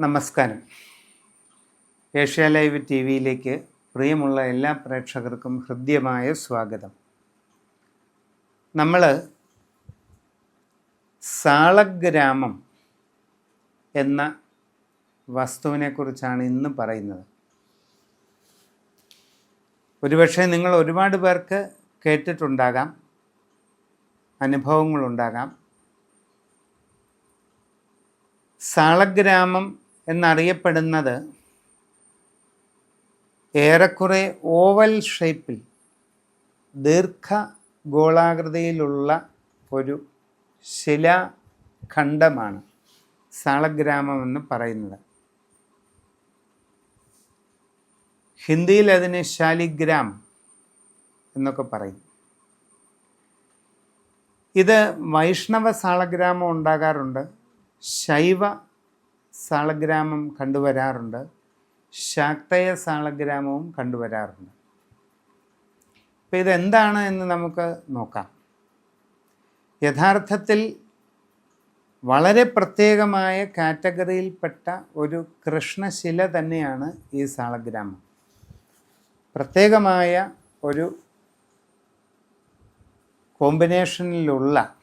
നമസ്കാരം. Asia live T വിയിലേക്ക് പ്രിയമുള്ള എല്ലാ പ്രേക്ഷകർക്കും ഹൃദ്യമായ സ്വാഗതം. നമ്മൾ സാളഗ്രാമം എന്ന വസ്തുവിനെക്കുറിച്ചാണ് ഇന്ന് പറയുന്നത്. ഒരുപക്ഷെ നിങ്ങൾ ഒരുപാട് പേർക്ക് കേട്ടിട്ടുണ്ടാകാം അനുഭവങ്ങളുണ്ടാകാം. സാളഗ്രാമം എന്നറിയപ്പെടുന്നത് ഏറെക്കുറെ ഓവൽ ഷേപ്പിൽ ദീർഘ ഗോളാകൃതിയിലുള്ള ഒരു ശിലാഖണ്ഡമാണ് സാളഗ്രാമം എന്ന് പറയുന്നത്. ഹിന്ദിയിൽ അതിന് ശാലിഗ്രാം എന്നൊക്കെ പറയും. ഇത് വൈഷ്ണവ സാളഗ്രാമം ഉണ്ടാകാറുണ്ട്. ശൈവ സാളഗ്രാമം കണ്ടുവരാറുണ്ട്. ശാക്തയ സാളഗ്രാമവും കണ്ടുവരാറുണ്ട്. അപ്പോൾ ഇതെന്താണ് എന്ന് നമുക്ക് നോക്കാം. യഥാർത്ഥത്തിൽ വളരെ പ്രത്യേകമായ കാറ്റഗറിയിൽപ്പെട്ട ഒരു കൃഷ്ണശില തന്നെയാണ് ഈ സാളഗ്രാമം. പ്രത്യേകമായ ഒരു കോമ്പിനേഷനിലുള്ള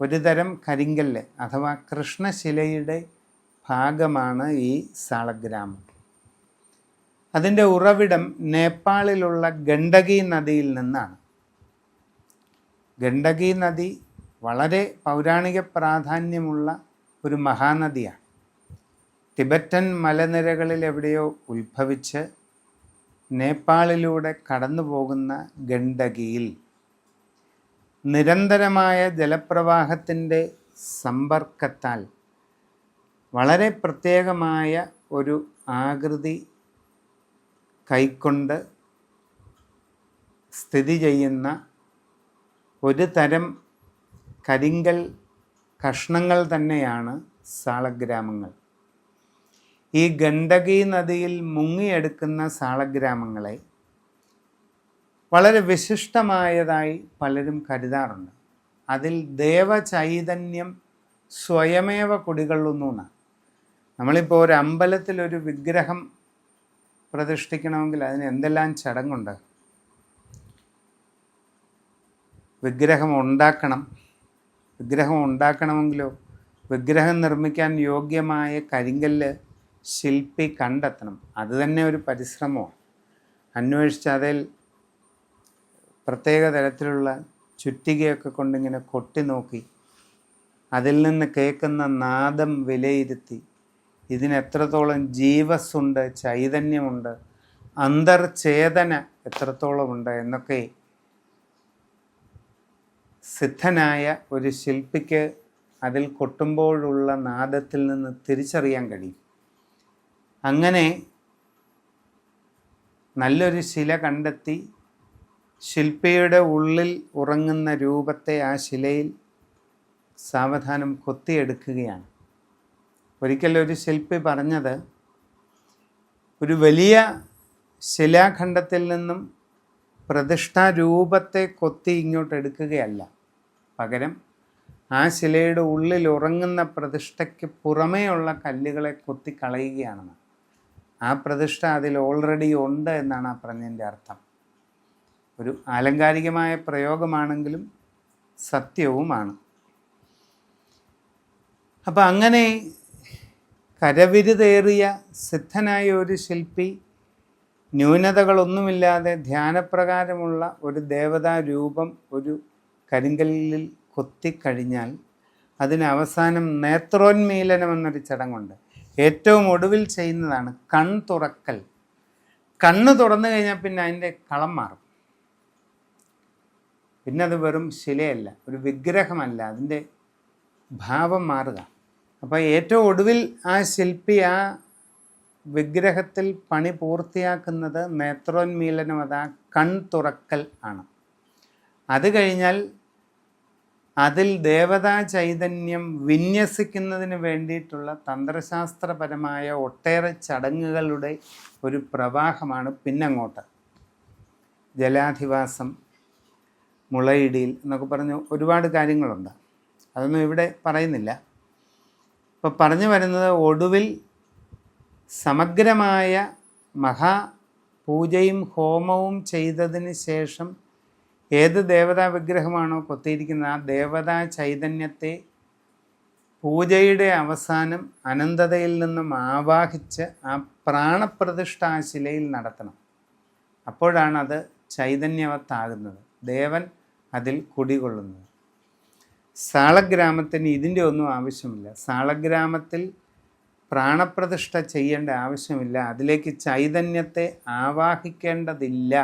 ഒരു തരം കരിങ്കല്ല് അഥവാ കൃഷ്ണശിലയുടെ ഭാഗമാണ് ഈ സാളഗ്രാമം. അതിന്റെ ഉറവിടം നേപ്പാളിലുള്ള ഗണ്ഡകി നദിയിൽ നിന്നാണ്. ഗണ്ഡകി നദി വളരെ പൗരാണിക പ്രാധാന്യമുള്ള ഒരു മഹാനദിയാണ്. ടിബറ്റൻ മലനിരകളിൽ എവിടെയോ ഉത്ഭവിച്ച് നേപ്പാളിലൂടെ കടന്നു പോകുന്ന ഗണ്ഡകിയിൽ നിരന്തരമായ ജലപ്രവാഹത്തിന്റെ സമ്പർക്കത്താൽ വളരെ പ്രത്യേകമായ ഒരു ആകൃതി കൈക്കൊണ്ട് സ്ഥിതി ചെയ്യുന്ന ഒരു തരം കരിങ്കൽ കഷ്ണങ്ങൾ തന്നെയാണ് സാളഗ്രാമങ്ങൾ. ഈ ഗണ്ഡകി നദിയിൽ മുങ്ങിയെടുക്കുന്ന സാളഗ്രാമങ്ങളെ വളരെ വിശിഷ്ടമായതായി പലരും കരുതാറുണ്ട്. അതിൽ ദേവചൈതന്യം സ്വയമേവ കുടികൊള്ളുന്നു എന്നാണ്. നമ്മളിപ്പോൾ ഒരു അമ്പലത്തിൽ ഒരു വിഗ്രഹം പ്രതിഷ്ഠിക്കണമെങ്കിൽ അതിന് എന്തെല്ലാം ചടങ്ങുണ്ട്? വിഗ്രഹം ഉണ്ടാക്കണം. വിഗ്രഹം ഉണ്ടാക്കണമെങ്കിലോ? വിഗ്രഹം നിർമ്മിക്കാൻ യോഗ്യമായ കരിങ്കല്ല് ശില്പി കണ്ടെത്തണം. അത് തന്നെ ഒരു പരിശ്രമമാണ് അന്വേഷിച്ച് അതിൽ പ്രത്യേക തരത്തിലുള്ള ചുറ്റികയൊക്കെ കൊണ്ടിങ്ങനെ കൊട്ടി നോക്കി അതിൽ നിന്ന് കേൾക്കുന്ന നാദം വിലയിരുത്തി ഇതിന് എത്രത്തോളം ജീവസ്സുണ്ട് ചൈതന്യമുണ്ട് അന്തർചേതന എത്രത്തോളമുണ്ട് എന്നൊക്കെ സിദ്ധനായ ഒരു ശില്പിക്ക് അതിൽ കൊട്ടുമ്പോഴുള്ള നാദത്തിൽ നിന്ന് തിരിച്ചറിയാൻ കഴിയും. അങ്ങനെ നല്ലൊരു ശില കണ്ടെത്തി ശില്പിയുടെ ഉള്ളിൽ ഉറങ്ങുന്ന രൂപത്തെ ആ ശിലയിൽ സാവധാനം കൊത്തിയെടുക്കുകയാണ്. ഒരിക്കൽ ഒരു ശില്പി പറഞ്ഞത് ഒരു വലിയ ശിലാഖണ്ഡത്തിൽ നിന്നും പ്രതിഷ്ഠാരൂപത്തെ കൊത്തി ഇങ്ങോട്ട് എടുക്കുകയല്ല. പകരം ആ ശിലയുടെ ഉള്ളിൽ ഉറങ്ങുന്ന പ്രതിഷ്ഠയ്ക്ക് പുറമേയുള്ള കല്ലുകളെ കൊത്തി കളയുകയാണെന്ന്. ആ പ്രതിഷ്ഠ അതിൽ ഓൾറെഡി ഉണ്ട് എന്നാണ് ആ പറഞ്ഞതിന്റെ അർത്ഥം. ഒരു ആലങ്കാരികമായ പ്രയോഗമാണെങ്കിലും സത്യവുമാണ്. അപ്പം അങ്ങനെ കരവിരുതേറിയ സിദ്ധനായ ഒരു ശില്പി ന്യൂനതകളൊന്നുമില്ലാതെ ധ്യാനപ്രകാരമുള്ള ഒരു ദേവതാ രൂപം ഒരു കരിങ്കല്ലിൽ കൊത്തിക്കഴിഞ്ഞാൽ അതിന് അവസാനം നേത്രോന്മീലനം എന്നൊരു ചടങ്ങുണ്ട്. ഏറ്റവും ഒടുവിൽ ചെയ്യുന്നതാണ് കൺ തുറക്കൽ കണ്ണ് തുറന്നു കഴിഞ്ഞാൽ പിന്നെ അതിന്റെ കളം മാറും. പിന്നെ അത് വെറും ശിലയല്ല ഒരു വിഗ്രഹമല്ല അതിന്റെ ഭാവം മാറുക. അപ്പോൾ ഏറ്റവും ഒടുവിൽ ആ ശില്പി ആ വിഗ്രഹത്തിൽ പണി പൂർത്തിയാക്കുന്നത് നേത്രോന്മീലനം അതാ കൺ തുറക്കൽ ആണ്. അത് കഴിഞ്ഞാൽ അതിൽ ദേവതാ ചൈതന്യം വിന്യസിക്കുന്നതിന് വേണ്ടിയിട്ടുള്ള തന്ത്രശാസ്ത്രപരമായ ഒട്ടേറെ ചടങ്ങുകളുടെ ഒരു പ്രവാഹമാണ് പിന്നങ്ങോട്ട്. ജലാധിവാസം മുളയിടിയിൽ എന്നൊക്കെ പറഞ്ഞ് ഒരുപാട് കാര്യങ്ങളുണ്ട്. അതൊന്നും ഇവിടെ പറയുന്നില്ല. ഇപ്പോൾ പറഞ്ഞു വരുന്നത് ഒടുവിൽ സമഗ്രമായ മഹാപൂജയും ഹോമവും ചെയ്തതിന് ശേഷം ഏത് ദേവതാ വിഗ്രഹമാണോ കൊത്തിയിരിക്കുന്നത് ആ ദേവതാ ചൈതന്യത്തെ പൂജയുടെ അവസാനം അനന്തതയിൽ നിന്നും ആവാഹിച്ച് ആ പ്രാണപ്രതിഷ്ഠ ശിലയിൽ നടത്തണം. അപ്പോഴാണ് അത് ചൈതന്യവത്താകുന്നത്. ദേവൻ അതിൽ കുടികൊള്ളുന്നത്. സാളഗ്രാമത്തിന് ഇതിന്റെ ഒന്നും ആവശ്യമില്ല. സാളഗ്രാമത്തിൽ പ്രാണപ്രതിഷ്ഠ ചെയ്യേണ്ട ആവശ്യമില്ല. അതിലേക്ക് ചൈതന്യത്തെ ആവാഹിക്കേണ്ടതില്ല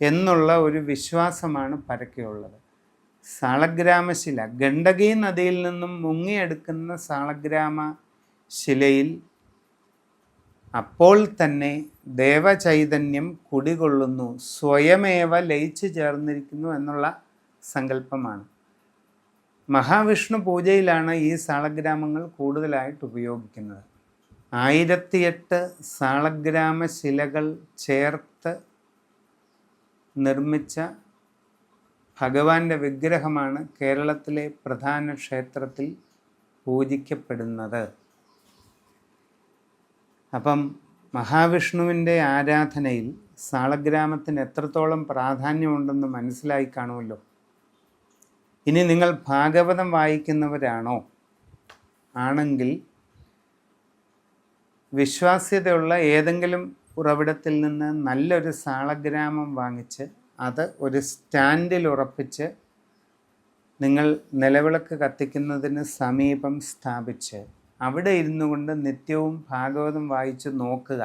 എന്നുള്ള ഒരു വിശ്വാസമാണ് പരക്കെയുള്ളത് സാളഗ്രാമശില ഗണ്ഡകി നദിയിൽ നിന്നും മുങ്ങിയെടുക്കുന്ന സാളഗ്രാമ ശിലയിൽ അപ്പോൾ തന്നെ ദേവചൈതന്യം കുടികൊള്ളുന്നു സ്വയമേവ ലയിച്ചു ചേർന്നിരിക്കുന്നു എന്നുള്ള സങ്കല്പമാണ്. മഹാവിഷ്ണു പൂജയിലാണ് ഈ സാളഗ്രാമങ്ങൾ കൂടുതലായിട്ട് ഉപയോഗിക്കുന്നത്. ആയിരത്തിയെട്ട് സാളഗ്രാമ ശിലകൾ ചേർത്ത് നിർമ്മിച്ച ഭഗവാന്റെ വിഗ്രഹമാണ് കേരളത്തിലെ പ്രധാന ക്ഷേത്രത്തിൽ പൂജിക്കപ്പെടുന്നത്. അപ്പം മഹാവിഷ്ണുവിന്റെ ആരാധനയിൽ സാളഗ്രാമത്തിന് എത്രത്തോളം പ്രാധാന്യമുണ്ടെന്ന് മനസ്സിലായി കാണുമല്ലോ. ഇനി നിങ്ങൾ ഭാഗവതം വായിക്കുന്നവരാണോ? ആണെങ്കിൽ വിശ്വാസ്യതയുള്ള ഏതെങ്കിലും ഉറവിടത്തിൽ നിന്ന് നല്ലൊരു സാളഗ്രാമം വാങ്ങിച്ച് അത് ഒരു സ്റ്റാൻഡിൽ ഉറപ്പിച്ച് നിങ്ങൾ നിലവിളക്ക് കത്തിക്കുന്നതിന് സമീപം സ്ഥാപിച്ച് അവിടെ ഇരുന്നു കൊണ്ട് നിത്യവും ഭാഗവതം വായിച്ച് നോക്കുക.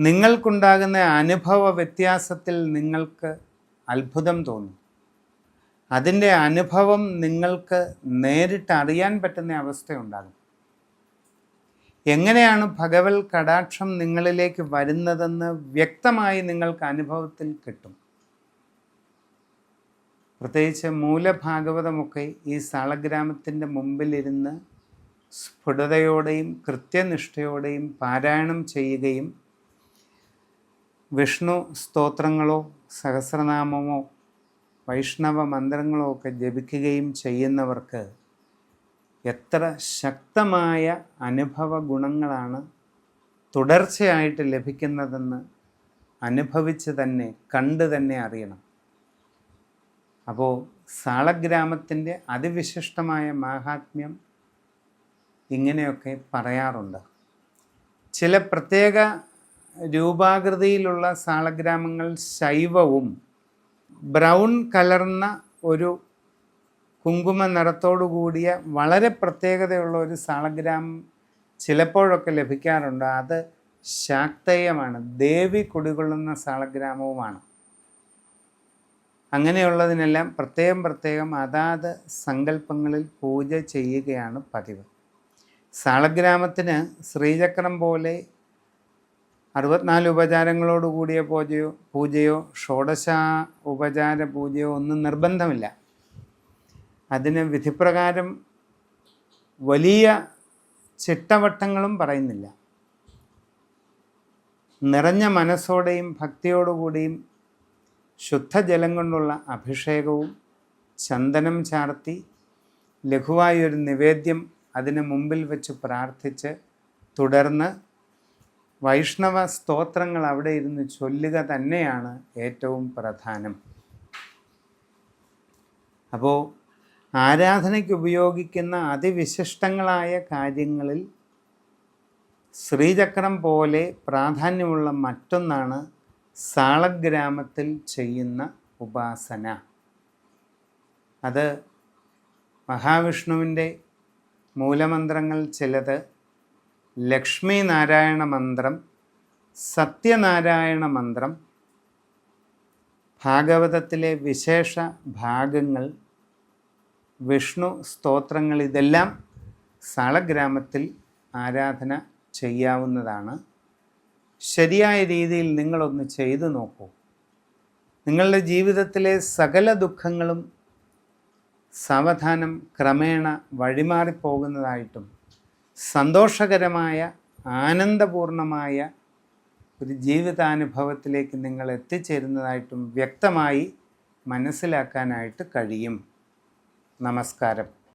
നിങ്ങൾക്കുണ്ടാകുന്ന അനുഭവ വ്യത്യാസത്തിൽ നിങ്ങൾക്ക് അത്ഭുതം തോന്നും. അതിന്റെ അനുഭവം നിങ്ങൾക്ക് നേരിട്ട് അറിയാൻ പറ്റുന്ന അവസ്ഥയുണ്ടാകും. എങ്ങനെയാണ് ഭഗവൽ കടാക്ഷം നിങ്ങളിലേക്ക് വരുന്നതെന്ന് വ്യക്തമായി നിങ്ങൾക്ക് അനുഭവത്തിൽ കിട്ടും. പ്രത്യേകിച്ച് മൂലഭാഗവതമൊക്കെ ഈ സാളഗ്രാമത്തിന്റെ മുമ്പിലിരുന്ന് സ്ഫുടതയോടെയും കൃത്യനിഷ്ഠയോടെയും പാരായണം ചെയ്യുകയും വിഷ്ണു സ്തോത്രങ്ങളോ സഹസ്രനാമമോ വൈഷ്ണവ മന്ത്രങ്ങളോ ഒക്കെ ജപിക്കുകയും ചെയ്യുന്നവർക്ക് എത്ര ശക്തമായ അനുഭവ ഗുണങ്ങളാണ് തുടർച്ചയായിട്ട് ലഭിക്കുന്നതെന്ന് അനുഭവിച്ച് തന്നെ കണ്ട് തന്നെ അറിയണം. അപ്പോൾ സാളഗ്രാമത്തിന്റെ അതിവിശിഷ്ടമായ മാഹാത്മ്യം ഇങ്ങനെയൊക്കെ പറയാറുണ്ട്. ചില പ്രത്യേക രൂപാകൃതിയിലുള്ള സാളഗ്രാമങ്ങൾ ശൈവവും ബ്രൗൺ കലർന്ന ഒരു കുങ്കുമ നിറത്തോടു കൂടിയ വളരെ പ്രത്യേകതയുള്ള ഒരു സാളഗ്രാമം ചിലപ്പോഴൊക്കെ ലഭിക്കാറുണ്ട്. അത് ശാക്തേയമാണ്. ദേവി കുടികൊള്ളുന്ന സാളഗ്രാമവുമാണ്. അങ്ങനെയുള്ളതിനെല്ലാം പ്രത്യേകം പ്രത്യേകം അതാത് സങ്കല്പങ്ങളിൽ പൂജ ചെയ്യുകയാണ് പതിവ്. സാളഗ്രാമത്തിന് ശ്രീചക്രം പോലെ അറുപത്തിനാല് ഉപചാരങ്ങളോട് കൂടിയ പൂജയോ പൂജയോ ഷോഡശ ഉപചാര പൂജയോ ഒന്നും നിർബന്ധമില്ല. അതിന് വിധിപ്രകാരം വലിയ ചിട്ടവട്ടങ്ങളും പറയുന്നില്ല. നിറഞ്ഞ മനസ്സോടെയും ഭക്തിയോടുകൂടിയും ശുദ്ധജലം കൊണ്ടുള്ള അഭിഷേകവും ചന്ദനം ചാർത്തി ലഘുവായൊരു നിവേദ്യം അതിന് മുമ്പിൽ വെച്ച് പ്രാർത്ഥിച്ച് തുടർന്ന് വൈഷ്ണവ സ്തോത്രങ്ങൾ അവിടെ ഇരുന്ന് ചൊല്ലുക തന്നെയാണ് ഏറ്റവും പ്രധാനം. അപ്പോൾ ആരാധനയ്ക്ക് ഉപയോഗിക്കുന്ന അതിവിശിഷ്ടങ്ങളായ കാര്യങ്ങളിൽ ശ്രീചക്രം പോലെ പ്രാധാന്യമുള്ള മറ്റൊന്നാണ് സാളഗ്രാമത്തിൽ ചെയ്യുന്ന ഉപാസന. അത് മഹാവിഷ്ണുവിന്റെ മൂലമന്ത്രങ്ങൾ ചിലത് ലക്ഷ്മി നാരായണ മന്ത്രം സത്യനാരായണ മന്ത്രം ഭാഗവതത്തിലെ വിശേഷ ഭാഗങ്ങൾ വിഷ്ണു സ്തോത്രങ്ങൾ ഇതെല്ലാം സാളഗ്രാമത്തിൽ ആരാധന ചെയ്യാവുന്നതാണ്. ശരിയായ രീതിയിൽ നിങ്ങളൊന്ന് ചെയ്തു നോക്കൂ. നിങ്ങളുടെ ജീവിതത്തിലെ സകല ദുഃഖങ്ങളും സാവധാനം ക്രമേണ വഴിമാറിപ്പോകുന്നതായിട്ടും സന്തോഷകരമായ ആനന്ദപൂർണമായ ഒരു ജീവിതാനുഭവത്തിലേക്ക് നിങ്ങൾ എത്തിച്ചേരുന്നതായിട്ടും വ്യക്തമായി മനസ്സിലാക്കാനായിട്ട് കഴിയും. നമസ്കാരം.